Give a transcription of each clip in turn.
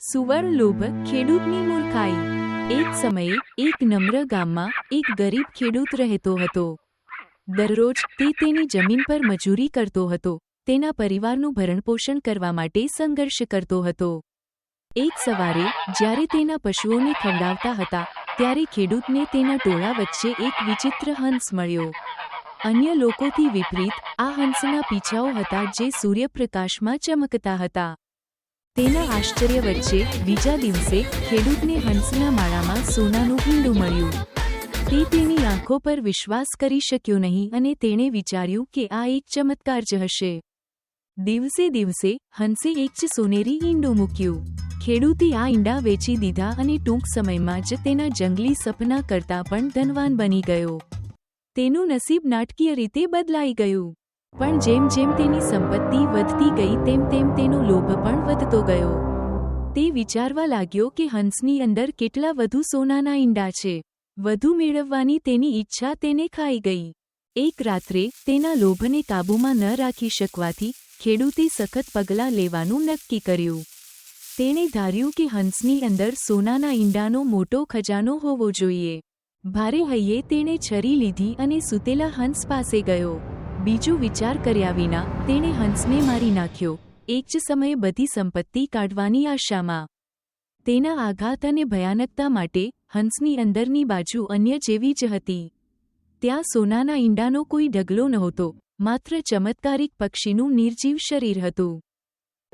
સુવર્ણ લોભ ખેડૂતની મૂર્ખાઈ. એક સમયે એક નમ્ર ગામમાં એક ગરીબ ખેડૂત રહેતો હતો. દરરોજ તે તેની જમીન પર મજૂરી કરતો હતો. તેના પરિવારનું ભરણપોષણ કરવા માટે સંઘર્ષ કરતો હતો. એક સવારે જ્યારે તેના પશુઓને ખવડાવતા હતા, ત્યારે ખેડૂતને તેના ટોળા વચ્ચે એક વિચિત્ર હંસ મળ્યો. અન્ય લોકોથી વિપરીત, આ હંસના પીછાઓ હતા જે સૂર્યપ્રકાશમાં ચમકતા હતા. તેના આશ્ચર્ય વચ્ચે બીજા દિવસે ખેડૂતને હંસના માળામાં સોનાનું ઈંડું મળ્યું. તે તેની આંખો પર વિશ્વાસ કરી શક્યો નહીં અને તેણે વિચાર્યું કે આ એક ચમત્કાર જ હશે. દિવસે દિવસે હંસે એક જ સોનેરી ઈંડું મૂક્યું. ખેડૂતે આ ઈંડા વેચી દીધા અને ટૂંક સમયમાં જ તેના જંગલી સપના કરતાં પણ ધનવાન બની ગયો. તેનું નસીબ નાટકીય રીતે બદલાઈ ગયું. પણ જેમ જેમ તેની સંપત્તિ વધતી ગઈ તેમ તેમ તેનો લોભ પણ વધતો ગયો. તે વિચારવા લાગ્યો કે હંસની અંદર કેટલા વધુ સોનાના ઈંડા છે. વધુ મેળવવાની તેની ઈચ્છા તેને ખાઈ ગઈ. એક રાત્રે તેના લોભને કાબૂમાં ન રાખી શકવાથી ખેડૂતે સખત પગલાં લેવાનું નક્કી કર્યું. તેણે ધાર્યું કે હંસની અંદર સોનાના ઈંડાનો મોટો ખજાનો હોવો જોઈએ. ભારે હૈયે તેણે છરી લીધી અને સૂતેલા હંસ પાસે ગયો. બીજો વિચાર કર્યા વિના તેણે હંસને મારી નાખ્યો. એક જ સમયે બધી સંપત્તિ કાઢવાની આશામાં. તેના આઘાત અને ભયાનકતા માટે હંસની અંદરની બાજુ અન્ય જેવી જ હતી. ત્યાં સોનાના ઈંડાનો કોઈ ઢગલો નહોતો, માત્ર ચમત્કારિક પક્ષીનું નિર્જીવ શરીર હતું.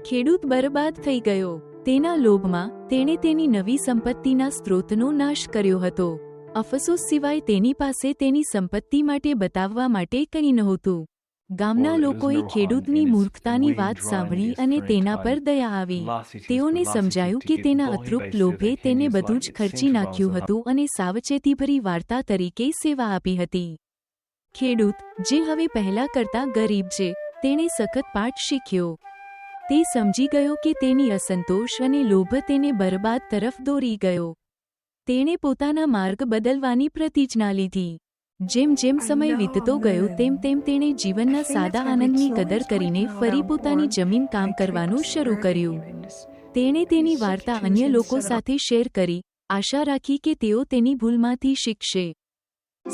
ખેડૂત બરબાદ થઈ ગયો. તેના લોભમાં તેણે તેની નવી સંપત્તિના સ્ત્રોતનો નાશ કર્યો હતો. અફસોસ સિવાય તેની પાસે તેની સંપત્તિ માટે બતાવવા માટે કંઈ નહોતું. ગામના લોકોએ ખેડૂતની મૂર્ખતાની વાત સાંભળી અને તેના પર દયા આવી. તેઓને સમજાયું કે તેના અતૃપ્ત લોભે તેને બધું જ ખર્ચી નાખ્યું હતું અને સાવચેતીભરી વાર્તા તરીકે સેવા આપી હતી. ખેડૂત જે હવે પહેલા કરતા ગરીબ છે તેણે સખત પાઠ શીખ્યો. તે સમજી ગયો કે તેની અસંતોષ અને લોભ તેને બરબાદ તરફ દોરી ગયો. તેણે પોતાના માર્ગ બદલવાની પ્રતિજ્ઞા લીધી. જેમ જેમ સમય વીતતો ગયો તેમ તેમ તેણે જીવનના સાદા આનંદની કદર કરીને ફરી પોતાની જમીન કામ કરવાનું શરૂ કર્યું. તેણે તેની વાર્તા અન્ય લોકો સાથે શેર કરી. આશા રાખી કે તેઓ તેની ભૂલમાંથી શીખશે.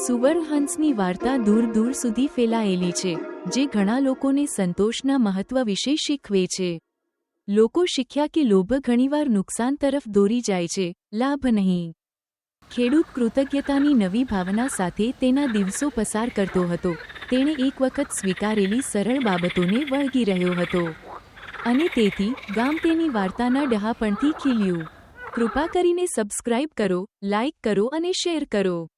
સુવર્ણહંસની વાર્તા દૂર દૂર સુધી ફેલાયેલી છે જે ઘણા લોકોને સંતોષના મહત્વ વિશે શીખવે છે. લોકો શીખ્યા કે લોભ ઘણીવાર નુકસાન તરફ દોરી જાય છે લાભ નહીં. ખેડૂત કૃતજ્ઞતાની નવી ભાવના સાથે તેના દિવસો પસાર કરતો હતો. તેણે એક વખત સ્વીકારેલી સરળ બાબતોને વળગી રહ્યો હતો. અને તેથી ગામ તેની વાર્તાના ડહાપણથી ખીલ્યું. કૃપા કરીને સબસ્ક્રાઇબ કરો, લાઇક કરો અને શેર કરો.